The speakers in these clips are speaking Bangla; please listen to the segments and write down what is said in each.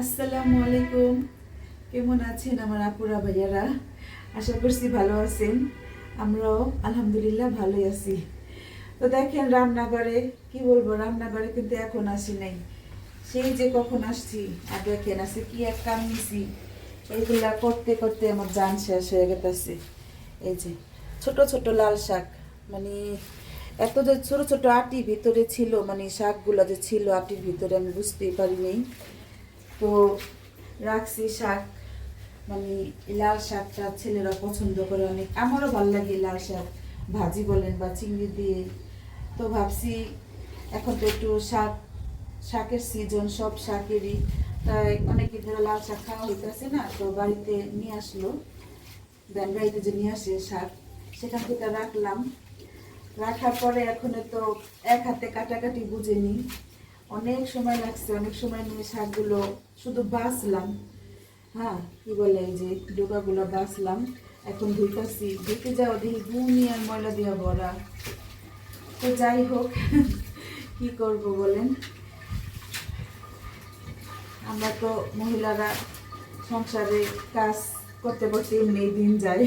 আসসালামু আলাইকুম। কেমন আছেন আমার আপুরা ভাইয়ারা? আশা করছি ভালো আছেন। আমরাও আলহামদুলিল্লাহ ভালোই আছি। তো দেখেন রান্নাঘরে, কি বলব, রান্নাঘরে কিন্তু এখন আসি নাই। সেই যে কখন আসছি, আর দেখেন আছে কি এক কাম নিছি এইগুলা করতে করতে আমার জান শেষ হয়ে গেছে এই যে ছোট ছোট লাল শাক মানে এত যে ছোট ছোট আটি ভিতরে ছিল মানে শাকগুলো যে ছিল আটির ভিতরে আমি বুঝতেই পারিনি। তো রাখছি শাক মানে লাল শাকটা ছেলেরা পছন্দ করে অনেক। আমারও ভালো লাগে লাল শাক। ভাজি বলেন বা চিংড়ি দিয়ে। তো ভাবছি এখন তো একটু শাক, শাকের সিজন সব শাকেরই। তাই অনেকে ধরে লাল শাক খাওয়া হইতেছে না, তো বাড়িতে নিয়ে আসলো। ব্যান বাড়িতে যে নিয়ে আসে শাক, সেখান থেকে রাখলাম। রাখার পরে এখন তো এক হাতে কাটাকাটি বুঝে নিই অনেক সময় লাগছে, অনেক সময় নিয়ে শাকগুলো শুধু বাছলাম হ্যাঁ কি বলে এই যে ডোকাগুলো বাছলাম এখন ধুইতেছি, ধুইতে যাও দেখি গুনি আর ময়লা দিয়া ভরা। তো যাই হোক, কি করব বলেন? আমরা তো মহিলারা সংসারে কাজ করতে করতে এমনি দিন যায়।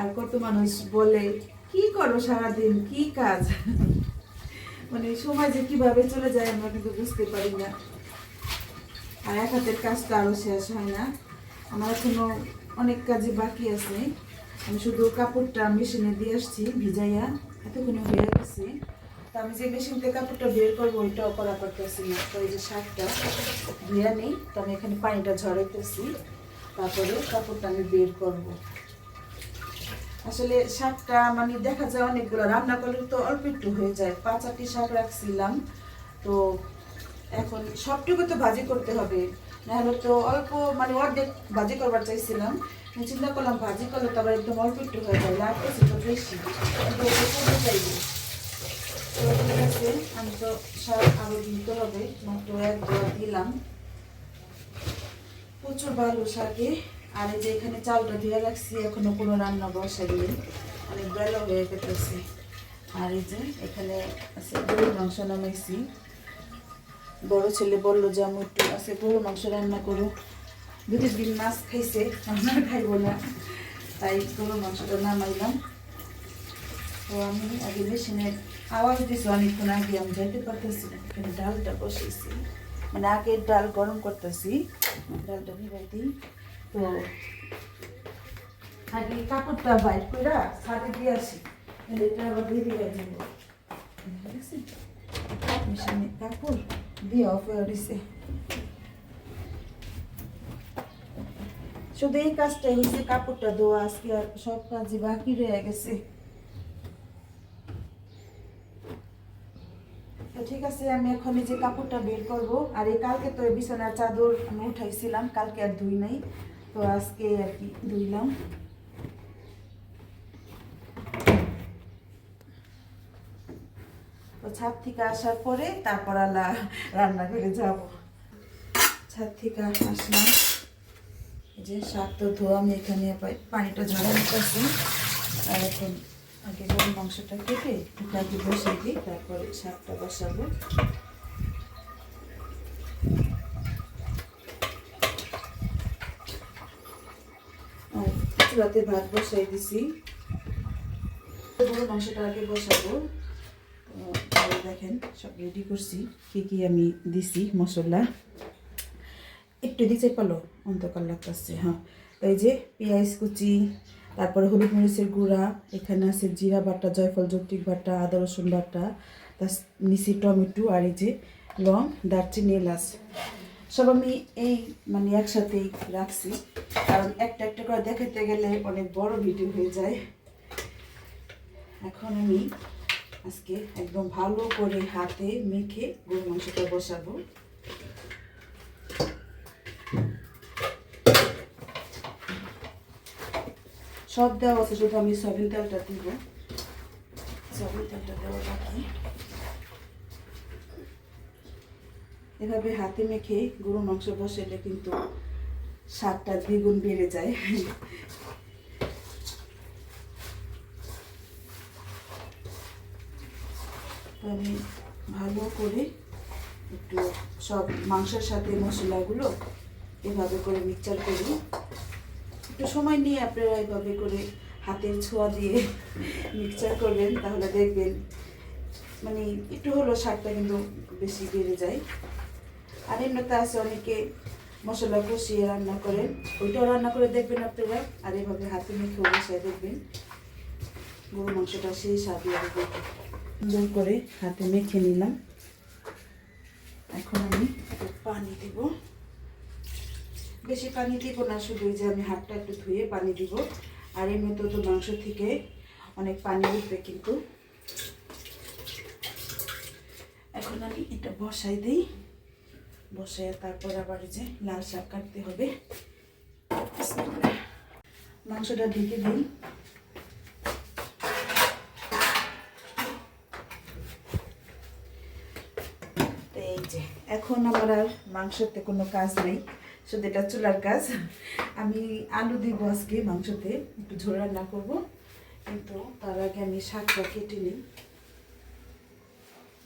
আর কত মানুষ বলে, কি করো সারাদিন? কি কাজ? মানে সময় যে কীভাবে চলে যায় আমরা কিন্তু বুঝতে পারি না। আর এক হাতের কাজটা আরও শেষ হয় না। আমার এখনও অনেক কাজই বাকি আছে। আমি শুধু কাপড়টা মেশিনে দিয়ে আসছি, ভিজাইয়া এতক্ষণে হয়ে গেছে। তো আমি যে মেশিন কাপড়টা বের করব ওইটাও করা করতেছি না। তো এই যে শাকটা ধুয়া নেই, তো আমি এখানে পানিটা ঝরাইতেছি। তারপরে কাপড়টা আমি বের করব। আসলে শাকটা মানে দেখা যায় অনেকগুলো রান্না করলে তো অল্প একটু হয়ে যায়। পাঁচ আটটি শাক রাখছিলাম। তো এখন সবটুকু তো ভাজি করতে হবে। নাহলে তো অল্প মানে অর্ধেক ভাজি করবার চাইছিলাম। চিন্তা করলাম ভাজি করলে তো আবার একদম অল্প একটু হয়ে যায়, লাগতেছে তো বেশি। চাইব। তো আমি তো শাক আরও দিতে হবে। মাত্র এক দিলাম। প্রচুর ভালো শাকে। আর এই যে এখানে চালটা ধুয়ে রাখছি, এখনও কোনো রান্না বসাইনি অনেক বেলা হয়ে গেতেছে। আর এই যে এখানে আছে গরুর মাংস নামাইছি। বড় ছেলে বলল যে, আমি একটু আছে গরুর মাংস রান্না করো। দুদিন দিন মাছ খাইছে আমরা খাইবো না। তাই গরুর মাংসটা নামাইলাম। তো আমি আগে মেশিনে আওয়াজ দিছি, অনেকক্ষণ আগে। আমি যাইতে পারতেছি ডালটা বসেছি মানে আগে ডাল গরম করতেছি, ডালটা ভিজাই দিই। তো আগে কাপড়টা বাইর করে ছাদে দিয়ে আসি এটা আবার দিয়ে দিয়ে কাপড় দিয়ে অফ হয়ে শুধু এই কাজটাই হয়েছে, কাপড়টা ধোয়া, আজকে আর সব কাজই বাকি রয়ে গেছে। ঠিক আছে, আমি এখন এই যে কাপড়টা বের করব, আর এই কালকে তো বিছানার চাদর আমি উঠাইছিলাম, কালকে আর ধুই নাই। তো আজকে আর কি ধুইলাম। তো ছাদ থেকে আসার পরে তারপর আল্লাহ রান্নাঘরে যাব। ছাদ থেকে আসলাম। যে শাক তো ধোয়া, আমি এখানে পানিটা ঝরা নিতেছি আর এখন আগে গরুর মাংসটা কেটে আগে বসিয়ে দিই তারপরে শাকটা বসাবো আর চুলাতে ভাত বসাই দিছি। গরুর মাংসটা আগে বসাবো। দেখেন, সব রেডি করছি। কি কি আমি দিছি, মশলা। একটু দিতে পারল অন্ধকার লাগতেছে হ্যাঁ। এই যে পেঁয়াজ কুচি, তারপরে হলুদ মরিচের গুঁড়া, এখানে আছে জিরা বাটা, জয়ফল জৈত্রিক বাটা, আদা, রসুন বাটা তার নিচি টমেটো, আর এই যে লং দারচিনি এলাচ। সব আমি এই মানে একসাথেই রাখছি। কারণ একটা একটা করে দেখাতে গেলে অনেক বড় ভিডিও হয়ে যায়। এখন আমি আজকে একদম ভালো করে হাতে মেখে গরু মাংসটা বসাবো। সব দেওয়া আছে, শুধু আমি সয়াবিন তেলটা দিব। সয়াবিন তেলটা দেওয়া বাকি। এভাবে হাতে মেখে গরু মাংস বসাইলে কিন্তু স্বাদটা দ্বিগুণ বেড়ে যায়। আমি ভালো করে একটু সব মাংসের সাথে মশলাগুলো এভাবে করে মিক্সচার করি একটু সময় নিয়ে আপনারা এভাবে করে হাতের ছোঁয়া দিয়ে মিক্সচার করবেন, তাহলে দেখবেন মানে একটু হলো স্বাদটা কিন্তু বেশি বেড়ে যায়। আর এমনিতে আছে, অনেকে মশলা কষিয়ে রান্না করেন ওইটাও রান্না করে দেখবেন আপনারা। আর এভাবে হাতে মেখে বসায় দেখবেন। গরু মাংসটা সেই লাগবে সুন্দর করে হাতে মেখে নিলাম। এখন আমি পানি দিব। বেশি পানি দিব না, শুধু যে আমি হাতটা একটু ধুয়ে পানি দিব। আর এমনিতেও তো মাংস থেকে অনেক পানি উঠবে কিন্তু। এখন আমি এটা বসাই দিই। বসাই তারপর আবার যে লাল শাক কাটতে হবে। মাংসটা ঢেকে এই যে, এখন আমার আর মাংসতে কোনো কাজ নেই, শুধু এটা চুলার কাজ। আমি আলু দিব আজকে মাংসতে, একটু ঝোল রান্না করব। কিন্তু তার আগে আমি শাকটা কেটে নিই।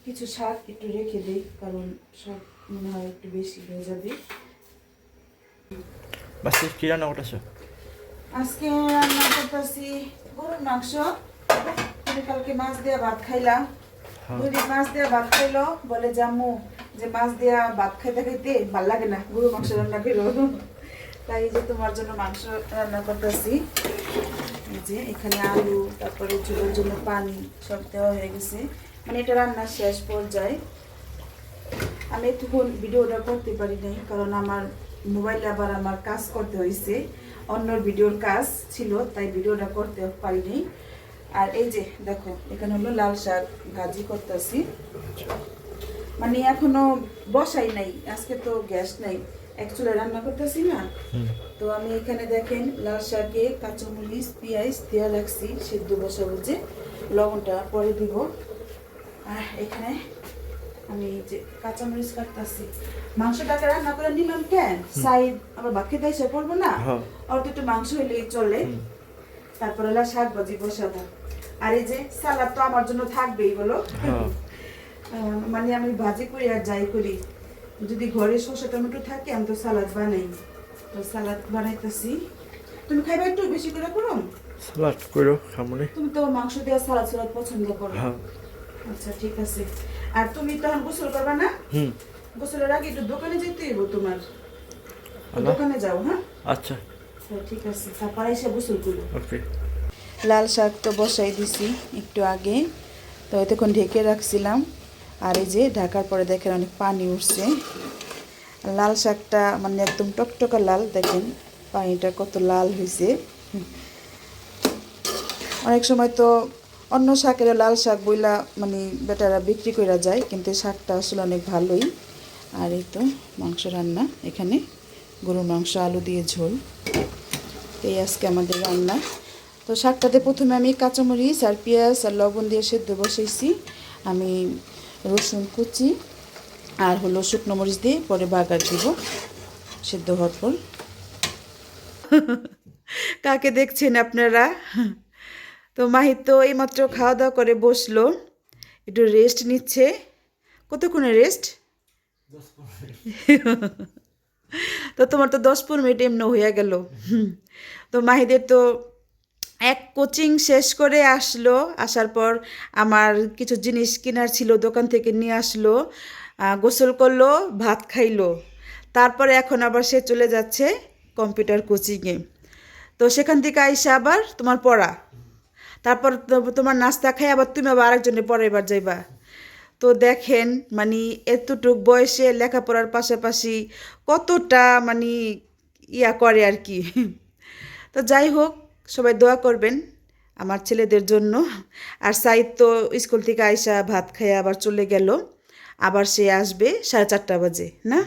কিছু শাক একটু রেখে দিই, কারণ সব মনে হয় একটু বেশি হয়ে যাবে। বাসে কি রান্না করতেছো? আজকে রান্না করতেছি গরুর মাংস। কালকে মাছ দিয়ে ভাত খাইলা হ্যাঁ। মাছ দিয়ে ভাত খাইলো বলে যে মাছ দিয়া ভাত খাইতে খাইতে ভালো লাগে না গরুর মাংস রান্না করো। তাই যে তোমার জন্য মাংস রান্না করতেছি। যে এখানে আলু তারপরে ঝোলের জন্য পানি সব দেওয়া হয়ে গেছে। মানে এটা রান্নার শেষ পর্যায়ে। আমি এতক্ষণ ভিডিওটা করতে পারি নাই কারণ আমার মোবাইলে আবার আমার কাজ করতে হয়েছে অন্য ভিডিওর কাজ ছিল তাই ভিডিওটা করতে পারি পারিনি আর এই যে দেখো এখানে হলো লাল শাক ভাজি করতেছি। মানে এখনও বসাই নাই আজকে তো গ্যাস নাই। চুলায় রান্না করতেছি না? তো আমি এখানে দেখেন লাল শাকে কাঁচামরিচ পেঁয়াজ দেওয়া রাখছি সিদ্ধ বসাবো যে লবণটা পরে দিব। আর এখানে আমি যে কাঁচামরিচ কাটতেছি মাংসটাকে রান্না করে নিলাম কেন? সাইড আবার বাকি দিয়ে এসে পড়ব না? হ্যাঁ। আর তো একটু মাংস হইলেই চলে। তারপরে হলো শাক ভাজি বসাবো। আর এই যে সালাদ তো আমার জন্য থাকবেই বলো। হ্যাঁ। মানে আমি ভাজি করি আর যাই করি। যদি ঘরে শসা টমেটো থাকে আমি তো সালাদ বানাই। তো সালাদ বানাইতেছি। তুমি খাইবা একটু বেশি করে করো? সালাদ করো খামনি। তুমি তো মাংস দেওয়া সালাদ সালাদ পছন্দ করো। হ্যাঁ। আচ্ছা ঠিক আছে। আর তুমি তখন গোসল করবা না? হুম। গোসলের আগে একটু দোকানে যেতে হইব তোমার। দোকানে যাও হ্যাঁ? আচ্ছা। হ্যাঁ, ঠিক আছে। তারপর এসে গোসল করব ওকে। লাল শাক তো বসাই দিছি একটু আগে। তো এতক্ষণ ঢেকে রাখছিলাম। আর এই যে ঢাকার পরে দেখেন অনেক পানি উঠছে। আর লাল শাকটা মানে একদম টকটকা লাল দেখেন পানিটা কত লাল হয়েছে অনেক সময় তো অন্য শাকের লাল শাক বইলা মানে বেটারা বিক্রি করা যায়, কিন্তু শাকটা আসলে অনেক ভালোই। আর এই তো মাংস রান্না, এখানে গরুর মাংস, আলু দিয়ে ঝোল। এই আজকে আমাদের রান্না। তো শাকটাতে প্রথমে আমি কাঁচামরিচ আর পেঁয়াজ আর লবণ দিয়ে সেদ্ধ বসাইছি আমি রসুন কুচি আর হলো শুকনো মরিচ দিয়ে পরে বাগার দিব, সেদ্ধ হওয়ার পর। কাকে দেখছেন আপনারা? তো মাহিত তো এইমাত্র খাওয়া দাওয়া করে বসল। একটু রেস্ট নিচ্ছে। কতক্ষণে রেস্ট তো তোমার তো দশ পনেরো মিনিট এমনি হয়ে গেল। তো মাহিদের তো এক কোচিং শেষ করে আসলো। আসার পর আমার কিছু জিনিস কেনার ছিল, দোকান থেকে নিয়ে আসলো গোসল করল, ভাত খাইলো। তারপরে এখন আবার সে চলে যাচ্ছে কম্পিউটার কোচিংয়ে তো সেখান থেকে আইসা আবার তোমার পড়া। তারপর তোমার নাস্তা খাই, আবার তুমি আবার আরেকজনের পরে এবার যাইবা। তো দেখেন মানে এতটুক বয়সে লেখাপড়ার পাশাপাশি কতটা মানে ইয়া করে আর কি। তো যাই হোক, সবাই দোয়া করবেন আমার ছেলেদের জন্য। আর সাইদ তো স্কুল থেকে আইসা ভাত খেয়ে আবার চলে গেল। আবার সে আসবে সাড়ে চারটা বাজে, না?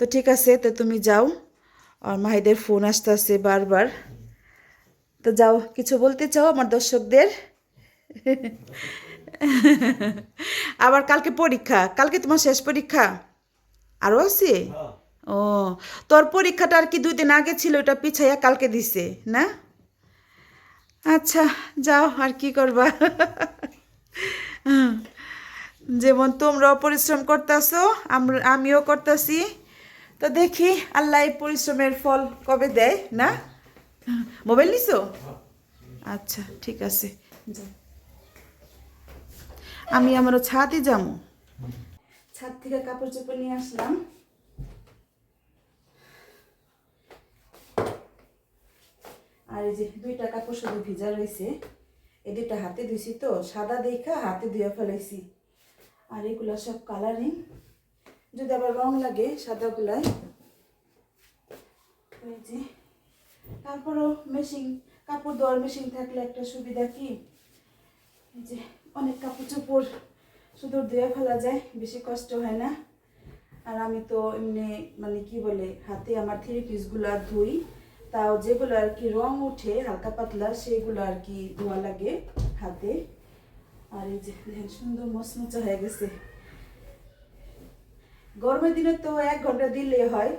তো ঠিক আছে, তো তুমি যাও। আর মাহিদের ফোন আসতে আসছে বারবার। তো যাও, কিছু বলতে চাও আমার দর্শকদের? আবার কালকে পরীক্ষা, কালকে তোমার শেষ পরীক্ষা? আরও আছে? ও, তোর পরীক্ষাটা আর কি দুই দিন আগে ছিল, ওটা পিছাইয়া কালকে দিছে, না? আচ্ছা যাও, আর কি করবা? যেমন তোমরাও পরিশ্রম করতেছো, আমরা, আমিও করতেছি। তো দেখি, আল্লাহ পরিশ্রমের ফল কবে দেয়, না? মোবাইল নিছো? আচ্ছা ঠিক আছে। আমি আমারও ছাদে যাব। ছাদ থেকে কাপড় চোপড় নিয়ে আসলাম। আর এই যে দুইটা কাপড় শুধু ভিজা রয়েছে এই দুইটা হাতে ধুইছি তো সাদা দেখা হাতে ধুয়ে ফেলাইছি। আর এগুলা সব কালারিং যদি আবার রং লাগে সাদাগুলায় এই যে তারপরও মেশিন কাপড় ধোয়ার মেশিন থাকলে একটা সুবিধা কি? যে অনেক কাপড় চোপড় শুধু ধুয়ে ফেলা যায়, বেশি কষ্ট হয় না। আর আমি তো এমনি মানে কি বলে, হাতে আমার থ্রি পিসগুলো ধুই, তাও যেগুলো আর কি রং উঠে হালকা পাতলা, সেগুলো আর কি ধোয়া লাগে হাতে। আর এই যে সুন্দর মচমচা হয়ে গেছে। গরমের দিনে তো এক ঘণ্টা দিলে হয়,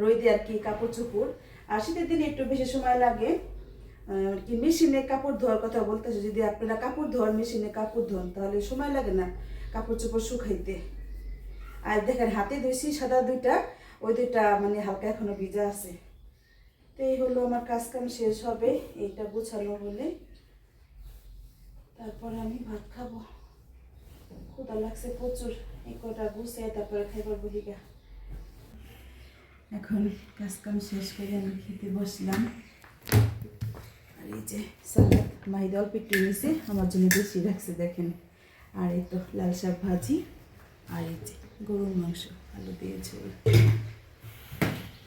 রোদে আর কি কাপড় চোপড়। আর শীতের দিনে একটু বেশি সময় লাগে। কি মেশিনে কাপড় ধোয়ার কথা বলতেছে, যদি আপনারা কাপড় ধোয়ার মেশিনে কাপড় ধোন, তাহলে সময় লাগে না কাপড় চোপড় শুকাইতে। আর দেখেন, হাতে ধুইছি সাদা দুইটা, ওই দুইটা মানে হালকা এখনও ভিজা আছে। তো এই হলো আমার কাজ কাম শেষ হবে, এইটা গুছানো হলে। তারপরে আমি ভাত খাব। ক্ষুদা লাগছে প্রচুর, এই কটা গুছিয়ে তারপরে খাইবার বহিগা। এখন কাজ কাম শেষ করে আমি খেতে বসলাম। আর এই যে সালাদ, মাহিদ অল্প একটু নিয়েছে আমার জন্য বেশি রাখছে, দেখেন। আর এই তো লাল শাক ভাজি, আর এই যে গরুর মাংস, আলু দিয়ে ঝোল।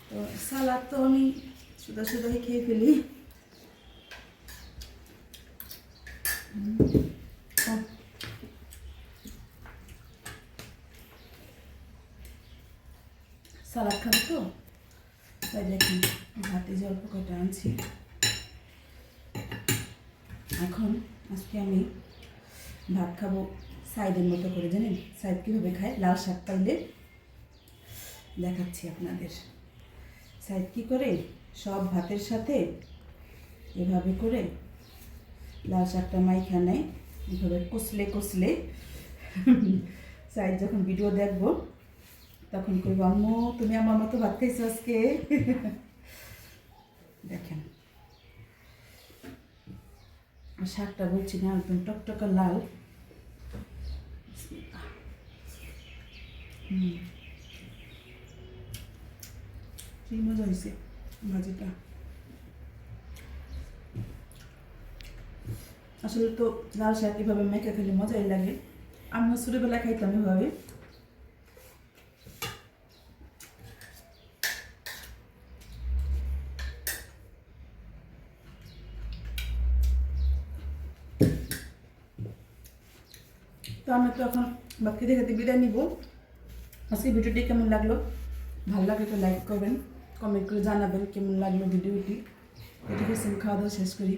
তো সালাদ তো আমি সুদা সুদাই খেয়ে ফেলি হুম, ও, সালাদ খাব তো তাই দেখুন ভাতে যে অল্প কটা আনছি এখন আজকে আমি ভাত খাব সাইডের মতো করে, জানেন? সাইড কীভাবে খায়? লাল শাক পাইলে দেখাচ্ছি আপনাদের। সাইড কী করে? সব ভাতের সাথে এভাবে করে লাল শাকটা মাইখা নেয় এভাবে কষলে কষলে সাইড যখন ভিডিও দেখব, তখন করব আম্মু, তুমি আমার মতো ভাত খাইছো আজকে? দেখেন। শাকটা বলছি না, একদম টকটকা লাল হুম কি মজা হয়েছে ভাজিটা আসলে তো লাল শাক এভাবে মেখে খেলে মজাই লাগে। আমিও ছোটোবেলা খাইতাম এভাবে। তো আমরা তো এখন খেতে খেতে বিদায় নিব। আজকে ভিডিওটি কেমন লাগল? ভালো লাগলে তো লাইক করবেন। কমেন্ট করে জানাবেন কেমন লাগল ভিডিওটি এটি খাওয়া দাওয়া শেষ করি।